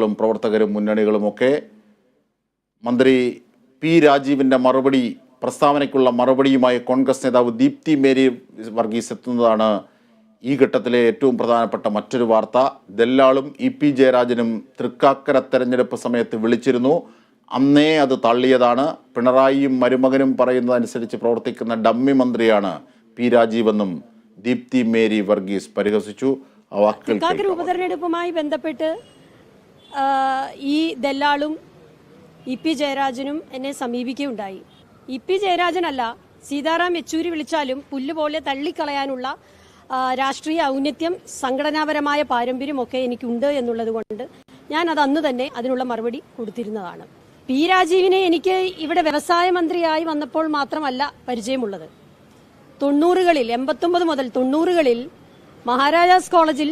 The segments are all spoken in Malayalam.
പ്രവർത്തകരും മുന്നണികളുമൊക്കെ മന്ത്രി പി രാജീവിന്റെ മറുപടി പ്രസ്താവനയ്ക്കുള്ള മറുപടിയുമായി കോൺഗ്രസ് നേതാവ് ദീപ്തി മേരി വർഗീസ് എത്തുന്നതാണ് ഈ ഘട്ടത്തിലെ ഏറ്റവും പ്രധാനപ്പെട്ട മറ്റൊരു വാർത്ത. ദല്ലാളും ഇ പി ജയരാജനും തൃക്കാക്കര തെരഞ്ഞെടുപ്പ് സമയത്ത് വിളിച്ചിരുന്നു. അന്നേ അത് തള്ളിയതാണ്. പിണറായിയും മരുമകനും പറയുന്നതനുസരിച്ച് പ്രവർത്തിക്കുന്ന ഡമ്മി മന്ത്രിയാണ് പി രാജീവെന്നും ദീപ്തി മേരി വർഗീസ് പരിഹസിച്ചു. ആ വാക്കുകൾ ഉപതെരഞ്ഞെടുപ്പുമായി ബന്ധപ്പെട്ട് ഈ ദല്ലാളും ഇ പി ജയരാജനും എന്നെ സമീപിക്കുകയുണ്ടായി. ഇ പി ജയരാജനല്ല സീതാറാം യെച്ചൂരി വിളിച്ചാലും പുല്ലുപോലെ തള്ളിക്കളയാനുള്ള രാഷ്ട്രീയ ഔന്നത്യം സംഘടനാപരമായ പാരമ്പര്യമൊക്കെ എനിക്കുണ്ട് എന്നുള്ളത് കൊണ്ട് ഞാൻ അത് അന്ന് തന്നെ അതിനുള്ള മറുപടി കൊടുത്തിരുന്നതാണ്. പി രാജീവിനെ എനിക്ക് ഇവിടെ വ്യവസായ മന്ത്രിയായി വന്നപ്പോൾ മാത്രമല്ല പരിചയമുള്ളത്. തൊണ്ണൂറുകളിൽ എൺപത്തൊമ്പത് മുതൽ തൊണ്ണൂറുകളിൽ മഹാരാജാസ് കോളേജിൽ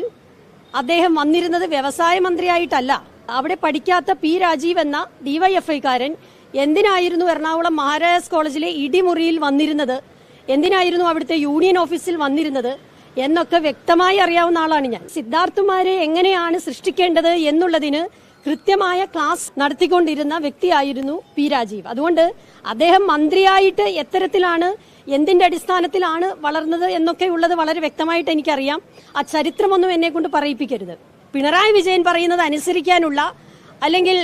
അദ്ദേഹം വന്നിരുന്നത് വ്യവസായ മന്ത്രിയായിട്ടല്ല. അവിടെ പഠിക്കാത്ത പി രാജീവ് എന്ന ഡിവൈഎഫ്ഐക്കാരൻ എന്തിനായിരുന്നു എറണാകുളം മഹാരാജാസ് കോളേജിലെ ഇടിമുറിയിൽ വന്നിരുന്നത്? എന്തിനായിരുന്നു അവിടുത്തെ യൂണിയൻ ഓഫീസിൽ വന്നിരുന്നത്? എന്നൊക്കെ വ്യക്തമായി അറിയാവുന്ന ആളാണ് ഞാൻ. സിദ്ധാർത്ഥുമാരെ എങ്ങനെയാണ് സൃഷ്ടിക്കേണ്ടത് എന്നുള്ളതിന് കൃത്യമായ ക്ലാസ് നടത്തിക്കൊണ്ടിരുന്ന വ്യക്തിയായിരുന്നു പി രാജീവ്. അതുകൊണ്ട് അദ്ദേഹം മന്ത്രിയായിട്ട് എത്തരത്തിലാണ് എന്തിന്റെ അടിസ്ഥാനത്തിലാണ് വളർന്നത് എന്നൊക്കെ ഉള്ളത് വളരെ വ്യക്തമായിട്ട് എനിക്കറിയാം. ആ ചരിത്രമൊന്നും എന്നെ കൊണ്ട് പറയിപ്പിക്കരുത്. പിണറായി വിജയൻ പറയുന്നത് അനുസരിക്കാനുള്ള അല്ലെങ്കിൽ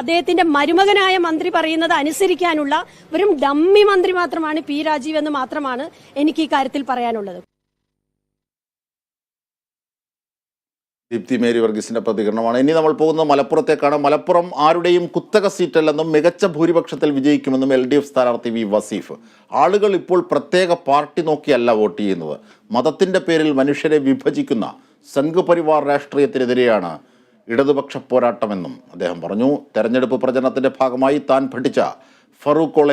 അദ്ദേഹത്തിന്റെ മരുമകനായ മന്ത്രി പറയുന്നത് അനുസരിക്കാനുള്ള വെറും ഡമ്മി മന്ത്രി മാത്രമാണ് പി രാജീവ് എന്ന് മാത്രമാണ് എനിക്ക് ഈ കാര്യത്തിൽ പറയാനുള്ളത്. ദീപ്തി മേരി വർഗീസിന്റെ പ്രതികരണമാണ്. ഇനി നമ്മൾ പോകുന്നത് മലപ്പുറത്തേക്കാണ്. മലപ്പുറം ആരുടെയും കുത്തക സീറ്റല്ലെന്നും മികച്ച ഭൂരിപക്ഷത്തിൽ വിജയിക്കുമെന്നും എൽ ഡി എഫ് സ്ഥാനാർത്ഥി വി വസീഫ്. ആളുകൾ ഇപ്പോൾ പ്രത്യേക പാർട്ടി നോക്കിയല്ല വോട്ട് ചെയ്യുന്നത്. മതത്തിന്റെ പേരിൽ മനുഷ്യരെ വിഭജിക്കുന്ന സംഘപരിവാർ രാഷ്ട്രീയത്തിനെതിരെയാണ് ഇടതുപക്ഷ പോരാട്ടമെന്നും അദ്ദേഹം പറഞ്ഞു. തെരഞ്ഞെടുപ്പ് പ്രചരണത്തിന്റെ ഭാഗമായി താൻ പഠിച്ച ഫറൂഖ് കോളേജിൽ